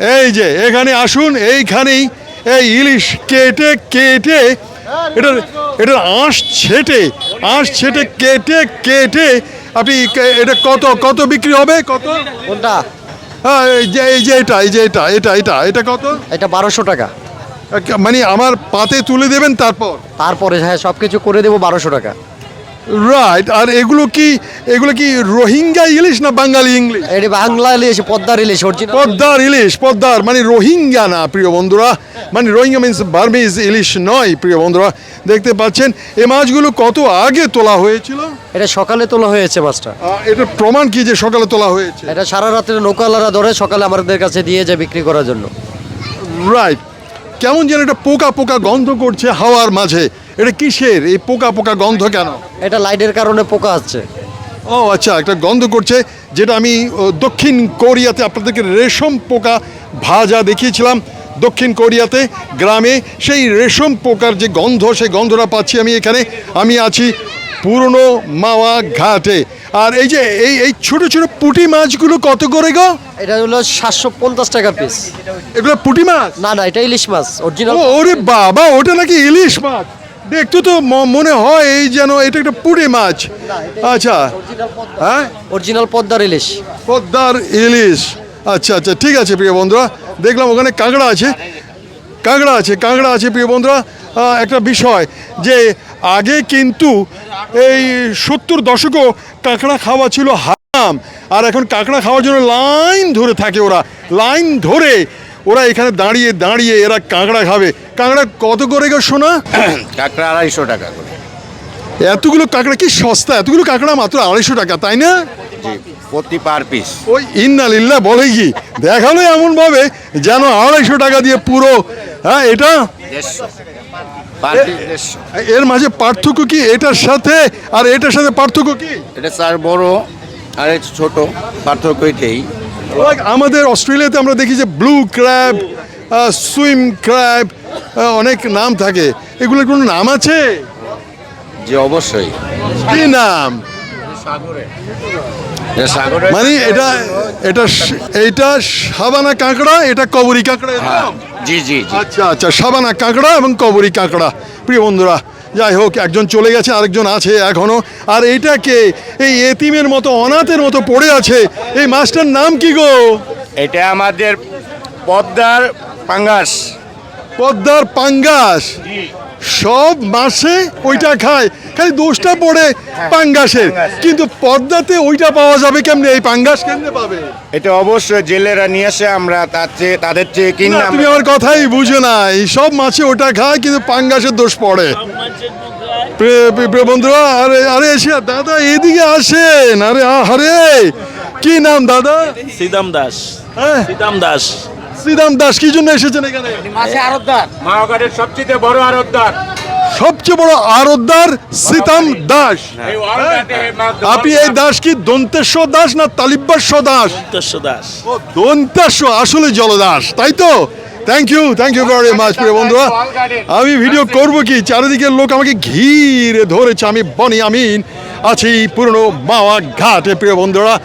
এই যে এখানে আসুন এইখানেই এই ইলিশ কেটে কেটে এটা এটা আঁশ ছেটে আঁশ ছেটে কেটে কেটে আপনি এটা কত কত বিক্রি হবে? কত? কোনটা? হ্যাঁ এই যে এই যে এটা এই যে এটা এটা এটা এটা কত? এটা বারোশো টাকা। মানে আমার পাতে তুলে দেবেন তারপর? তারপরে হ্যাঁ সব কিছু করে দেবো বারোশো টাকা। রাইট আর এগুলো কি এগুলো কি রোহিঙ্গা ইলিশ না বাঙালি ইংলিশ? এটি বাংলা ইলিশ পদ্মার ইলিশ অরিজিনাল পদ্মার ইলিশ পদ্মার মানে রোহিঙ্গা না প্রিয় বন্ধুরা। মানে রোহিঙ্গা মিন্স বার্মিজ ইলিশ নয় প্রিয় বন্ধুরা। দেখতে পাচ্ছেন এই মাছগুলো কত আগে তোলা হয়েছিল? এটা সকালে তোলা হয়েছে মাছটা। আহ, এটার প্রমাণ কি যে সকালে তোলা হয়েছে? এটা সারা রাত্রে নৌকালারা ধরে সকালে আমাদের কাছে দিয়ে যায় বিক্রি করার জন্য। রাইট কেমন যেন একটা পোকা পোকা গন্ধ করছে হাওয়ার মাঝে। এটা কিসের? এই পোকা পোকা গন্ধ কেন? এটা লাইটের কারণে পোকা হচ্ছে ও আচ্ছা একটা গন্ধ করছে যেটা আমি দক্ষিণ কোরিয়াতে আপনাদেরকে রেশম পোকা ভাজা দেখিয়েছিলাম। দক্ষিণ কোরিয়াতে গ্রামে সেই রেশম পোকার যে গন্ধ সেই গন্ধটা পাচ্ছি আমি এখানে। আমি আছি পুরনো মাওয়া ঘাটে। আর এই যে এই এই ছোট ছোট পুঁটি মাছগুলো কত করে গো? এটা হলো সাতশো পঞ্চাশ টাকা পিস এগুলো পুঁটি মাছ? না না এটা ইলিশ মাছ অরিজিনাল ওরে বাবা ওটা নাকি ইলিশ মাছ? দেখতে তো মনে হয় এই যেন এটা একটা পুঁটি মাছ। আচ্ছা। হ্যাঁ? অরিজিনাল পদ্মার ইলিশ। পদ্মার ইলিশ। আচ্ছা আচ্ছা ঠিক আছে প্রিয় বন্ধুরা দেখলাম ওখানে কাঁকড়া আছে। কাঁকড়া আছে কাঁকড়া আছে প্রিয় বন্ধুরা। একটা বিষয় যে আগে কিন্তু এই সত্তর দশকও কাঁকড়া খাওয়া ছিল হারাম। আর এখন কাঁকড়া খাওয়ার জন্য লাইন ধরে থাকে ওরা। লাইন ধরে ওরা এখানে দাঁড়িয়ে দাঁড়িয়ে এরা কাঁকড়া খাবে। কাঁকড়া কত করে গো শোনা কাঁকড়া আড়াইশো টাকা করে। এতগুলো কাঁকড়া কি সস্তা? এতগুলো কাঁকড়া মাত্র আড়াইশো টাকা তাই না? প্রতি পার পিস। ওই ইন্নালিল্লা বলে কি? দেখাল এমন ভাবে যেন আড়াইশো টাকা দিয়ে পুরো হ্যাঁ এটা দেড়শো পার পিস দেড়শো এর মাঝে পার্থক্য কি? এটার সাথে আর এটার সাথে পার্থক্য কি? এটা স্যার বড় আর এটা ছোট পার্থক্য এটাই আমাদের অস্ট্রেলিয়াতে আমরা দেখি যে ব্লু ক্র্যাব সুইম ক্র্যাব অনেক নাম থাকে। এগুলোর কোনো নাম আছে? যে অবশ্যই। কি নাম? এটা সাগরে মানে এটা এটা এইটা সাবানা কাঁকড়া এটা কবরি কাঁকড়া? জি জি আচ্ছা আচ্ছা সাবানা কাঁকড়া এবং কবরি কাঁকড়া। প্রিয় বন্ধুরা যাই হোক একজন চলে গেছে আরেকজন আছে এখনও। আর এইটাকে এই এতিমের মতো অনাথের মতো পড়ে আছে। এই মাছটার নাম কি গো? এটা আমাদের পদ্মার পাঙ্গাস। পদ্মার পাঙ্গাস। সব মাসে ওইটা খায় খালি দোষটা পড়ে পাঙ্গাসের। কিন্তু পদ্মাতে ওইটা পাওয়া যাবে কেমনে? এই পাঙ্গাস কেমনে পাবে? এটা অবশ্যই জেলেরা নিয়ে আসে আমরা তার চেয়ে তাদের চেয়ে না, কিনলাম তুমি আমার কথাই বুঝো না। এই সব মাছে ওটা খায় কিন্তু পাঙ্গাসের দোষ পড়ে। বন্ধুরা আরে আরে এসে দাদা এদিকে আসেন। আরে আরে কি নাম দাদা? সিদাম দাস। হ্যাঁ। সিদাম দাস। শ্রীরাম দাস কি জন্য এসেছেন এখানে? সবচেয়ে বড় আরবদার সবচেয়ে বড় আরোদ্দার সীতাম দাস। আপনি এই দাস কি দন্তেশ্ব দাস না তালিব্বাস্য দাস? দাস। ও দন্তাস্য আসলে জলদাস তাই তো? Thank you thank you very much প্রিয় বন্ধুরা। আমি ভিডিও করব কি? চারিদিকের লোক আমাকে ঘিরে ধরেছে আমি বনি আমিন আছি পুরনো মাওয়া ঘাটে প্রিয় বন্ধুরা।